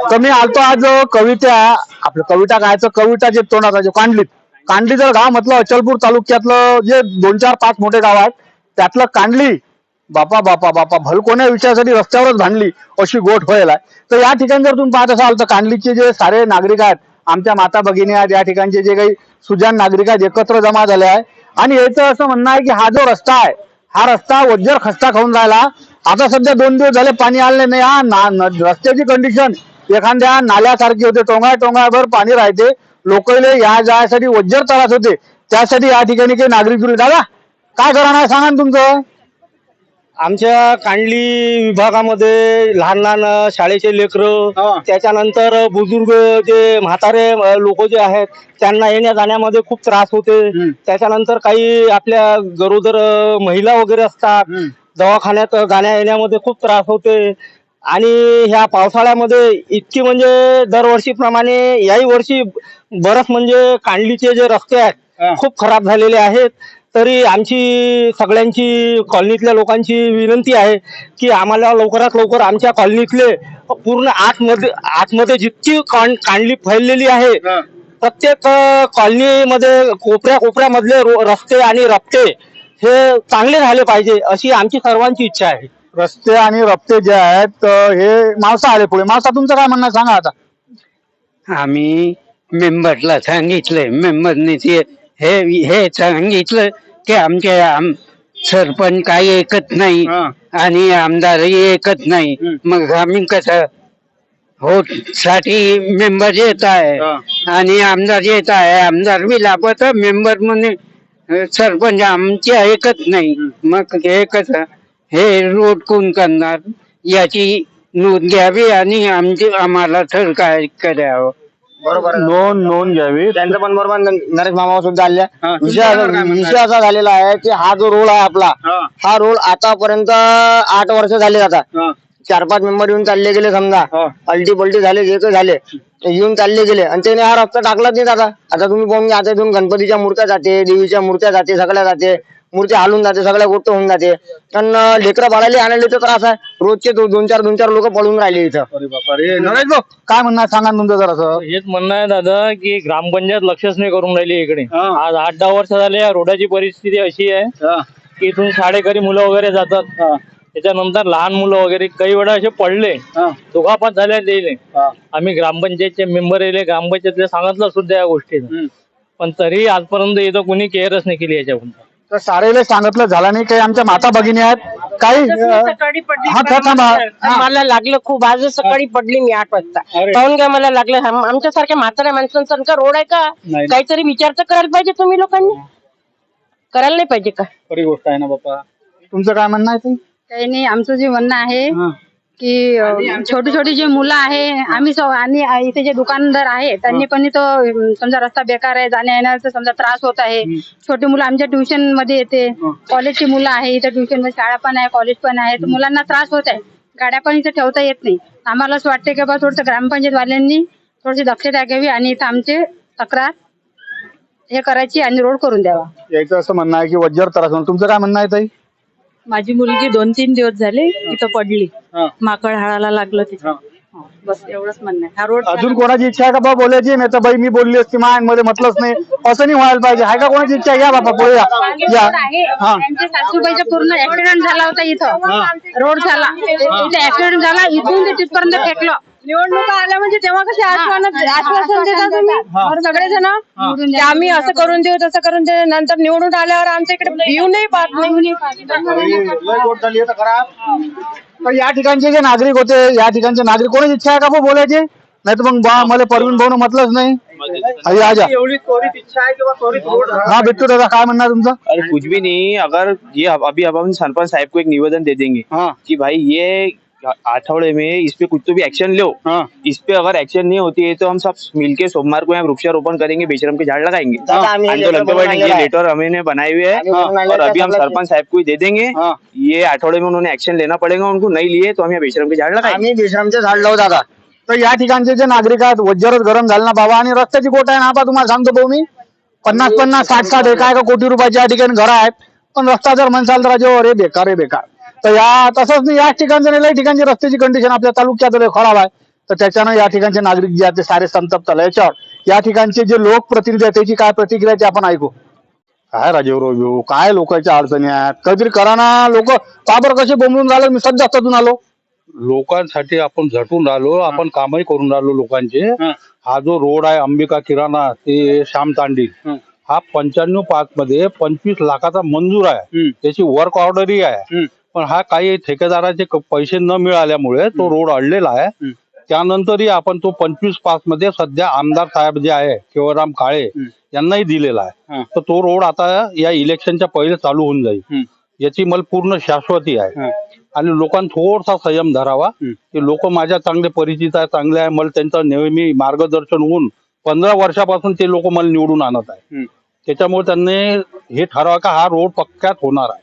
तर मी आलतो आज कविता आपलं कविता काय कविता जे तोंडाचा जो कांडलीत. कांडली जर गाव म्हटलं अचलपूर तालुक्यातलं जे दोन चार पाच मोठे गाव आहेत त्यातलं कांडली बापा बापा बापा भलकोण्या विषयासाठी रस्त्यावरच भांडली अशी गोठ व्हायला तर या ठिकाणी जर तुम्ही पाहत असाल तर कांडलीचे जे सारे नागरिक आहेत आमच्या माता भगिनी आहेत या ठिकाणचे जे काही सुजान नागरिक आहेत एकत्र जमा झाले आहे आणि याचं असं म्हणणं आहे की हा जो रस्ता आहे हा रस्ता वज्जर खस्ता खाऊन राहिला. आता सध्या दोन दिवस झाले पाणी आले नाही. हा रस्त्याची कंडिशन एखाद्या नाल्यासारखी होते टोंगाय टोंगायभर पाणी राहते. लोकले या जायसाठी वज्जर त्रास होते. त्यासाठी या ठिकाणी काही नागरिक दादा काय करा नाही सांगा ना तुमचं. आमच्या कांडली विभागामध्ये लहान लहान शाळेचे. लेकरं त्याच्यानंतर बुजुर्ग जे म्हातारे लोक जे आहेत त्यांना येण्या जाण्यामध्ये खूप त्रास होते. त्याच्यानंतर काही आपल्या गरोदर महिला वगैरे असतात. दवाखान्यात जाण्या येण्यामध्ये खूप त्रास होते. आणि ह्या पावसाळ्यामध्ये इतकी म्हणजे दरवर्षीप्रमाणे याही वर्षी बरंच म्हणजे कांडलीचे जे रस्ते. आहेत खूप खराब झालेले आहेत. तरी आमची सगळ्यांची कॉलनीतल्या लोकांची विनंती आहे की आम्हाला लवकरात लवकर आमच्या कॉलनीतले पूर्ण आतमध्ये आतमध्ये जितकी कांडली फैललेली आहे प्रत्येक कॉलनीमध्ये कोपऱ्या कोपऱ्यामधले रस्ते आणि रस्ते हे चांगले झाले पाहिजे अशी आमची सर्वांची इच्छा आहे. रस्ते आणि रस्ते जे आहेत अं, हे मावसा आले पुढे मावसा तुमचं काय म्हणणं आहे? सांगा आता आम्ही मेंबरला सांगितलंय मेंबरने ते हे हे सांगितलं की आमचे आम सरपंच काही ऐकत नाही हा. आणि आमदारही ऐकत नाही हम्म. मग आम्ही कसं होत साठी मेंबर येत आहे हा. आणि आमदार येत आहे आमदार बी लाभत मेंबर म्हणे अं, सरपंच आमचे ऐकत नाही मग हे कसं हे रोड कोण करणार? याची नोंद घ्यावी आणि आमचे आम्हाला तर काय करावं? बरोबर. नोंद नोंद घ्यावी. त्यांचं पण बरोबर नरेश मामा सुद्धा आल्या हा, विषय असा- म्हणणं विषय असा झालेला आहे की हा जो रोड आहे आपला हा. हा रोड आतापर्यंत आठ वर्ष झाले आता हा. चार पाच मेंबर येऊन चालले गेले समजा. हा. अल्टी पलटी झाले जे काही झाले ते येऊन चालले गेले. आणि त्याने हा रस्ता टाकलाच नाही आता आता तुम्ही पाहून घ्या आता इथून गणपतीच्या मूर्त्या जाते देवीच्या मूर्त्या जाते सगळ्या जाते. मूर्त्या हालून जाते सगळ्या गोष्ट होऊन जाते. पण लेकरं बाळाले आणायला तर त्रास आहे. रोजचे दो- दोन चार दोन चार लोक पळून राहिले इथं. अरे बापा रे नरेश भाऊ, काय म्हणणं आहे? सांगा ना तुमचं जरा हेच म्हणणं आहे दादा की ग्रामपंचायत लक्षच नाही करून राहिली इकडे. हा. आज आठ दहा वर्ष झाले या रोडाची परिस्थिती अशी आहे की इथून शाळेकरी मुलं वगैरे जातात. त्याच्यानंतर लहान मुलं वगैरे काही वेळा असे पडले. दुखापत झाल्या दिले आम्ही ग्रामपंचायतचे मेंबर येले ग्रामपंचायतले सांगितलं सुद्धा या गोष्टीचं. पण तरी आजपर्यंत इथं कोणी केअरच नाही केली याच्याकडून तर सारेले सांगितलं झालं नाही काही आमच्या माता भगिनी आहेत काही सकाळी पडली हा, थांबा. हा. मला लागलं खूप आज सकाळी पडली मी आठ वाजता पाहून काय मला लागलं आम- आमच्यासारख्या म्हाताऱ्या माणसांसारखा रोड आहे का नाही. काहीतरी विचार तर करायला पाहिजे तुम्ही लोकांनी करायला नाही पाहिजे का खरी गोष्ट आहे ना बाप्पा तुमचं काय म्हणणं आहे ते? काही नाही आमचं जे म्हणणं आहे. की छोटी छोटी जी मुलं आहे आम्ही सो- आणि इथे जे दुकानदार आहे त्यांनी पण अं, समजा रस्ता बेकार आहे जाण्या येण्याचा समजा त्रास होत आहे. छोटी मुलं आमच्या ट्युशनमध्ये येते कॉलेजची मुलं आहे इथं ट्युशनमध्ये शाळा पण आहे कॉलेज पण आहे तर मुलांना त्रास होत आहे. गाड्या पण इथं ठेवता येत नाही. आम्हाला असं वाटतं की बा थोडंसं ग्रामपंचायत वाल्यांनी थोडीशी दक्षता घ्यावी आणि इथं आमचे तक्रार हे करायची आणि रोड करून द्यावा. यायचं असं म्हणणं आहे की वज्जर त्रास होणार. तुमचं काय म्हणणं आहे ताई? माझी मुलगी दोन तीन दिवस झाले इथं पडली. हा. माकड हाडाला लागलं तिथं. हो, बस एवढंच म्हणणं आहे. हा रोड अजून कोणाची इच्छा आहे का? बा बोलायची. नाही तर बाई मी बोलली असती मायमध्ये म्हटलंच नाही. असं नाही व्हायला पाहिजे. आहे का कोणाची इच्छा? या बापा पुढे या. या हा. आमच्या सासूबाईचा पूर्ण ऍक्सिडेंट झाला होता इथं. रोड झाला. इथे ऍक्सिडेंट झाला. इथून ते तिथपर्यंत फेकलं. निवडणुका आल्या म्हणजे तेव्हा कसे आश्वासन आश्वासन देता तुम्ही सगळेजण? की आम्ही असं करून देऊ तसं करून देऊ नंतर निवडून आल्यावर आमच्या इकडे येऊ नाही पाहत नाही. तर या ठिकाणचे जे नागरिक होते या ठिकाणचे नागरिक कोणाची इच्छा आहे का बा बोलायचे? नाही तर मग बा मला परवीन भाऊ म्हटलंच नाही. अरे आजा एवढी त्वरित इच्छा आहे किंवा त्वरित रोड हा बिट्टू दादा काय म्हणणार तुमचं? अरे कुछ भी नहीं अगर ये अभी अब हम सरपंच साहब को एक निवेदन दे देंगे हाँ. कि भाई ये आठवड़े में इस पे कुछ तो भी एक्शन लो। हाँ। इस पे अगर एक्शन नहीं होती है तो हम सब मिलके सोमवार को यहाँ वृक्षारोपण करेंगे बेशरम के झाड़ लगाएंगे। आंदोलन है। लेटर हमने बनाए हुए हैं। और अभी हम सरपंच साहब को दे देंगे। ये आठवड़े में उन्होंने एक्शन लेना पड़ेगा उनको नहीं लिए तो हम यहाँ बेशरम के झाड़ लगाएंगे। आम्ही विश्रामचे झाड लावू दादा। तर या ठिकाणचे जे नागरिक आहेत वज्जरच गरम झाले ना बाबा आणि रस्त्याची गोट आहे ना आता तुम्हाला सांगतो भाऊ मी. पन्नास पन्नास साठ साठ एका एका कोटी रुपयाचे या ठिकाणी घर आहेत. पण रस्ता जर म्हणसाल तर अरे बेकार आहे बेकार. तर या तसंच नाही या ठिकाणचं नाही ठिकाणची रस्त्याची कंडिशन आपल्या तालुक्यात खराब आहे. तर त्याच्यानं या ठिकाणचे नागरिक जे आहेत ते सारे संतप्त झाले. याच्यावर या ठिकाणचे जे लोकप्रतिनिधी आहेत त्याची काय प्रतिक्रिया ते आपण ऐकू. काय राजेवराव भाऊ काय लोकांच्या अडचणी आहेत? काहीतरी करा ना लोक काबर कसे बोंबलून राहिले मी सध्या हातातून आलो. लोकांसाठी आपण झटून राहिलो आपण कामही करून राहिलो लोकांचे. हा. जो रोड आहे अंबिका किराणा ते श्याम तांडी. हा. पंच्याण्णव पाच मध्ये पंचवीस लाखाचा मंजूर आहे. त्याची वर्क ऑर्डरही आहे. पण हा काही ठेकेदाराचे क- पैसे न मिळाल्यामुळे तो रोड अडलेला आहे. त्यानंतरही आपण तो पंचवीस पाच मध्ये सध्या आमदार साहेब जे आहे केवळराम काळे यांनाही दिलेला आहे. तर तो रोड आता या इलेक्शनच्या पहिले चालू होऊन जाईल. याची मला पूर्ण शाश्वती आहे. आणि लोकांनी थोडासा संयम धरावा. की लोक माझ्या चांगले परिचित आहे चांगले आहे मला त्यांचं नेहमी मार्गदर्शन होऊन पंधरा वर्षापासून ते लोक मला निवडून आणत आहे त्याच्यामुळे त्यांनी हे ठरवा का हा रोड पक्क्यात होणार आहे.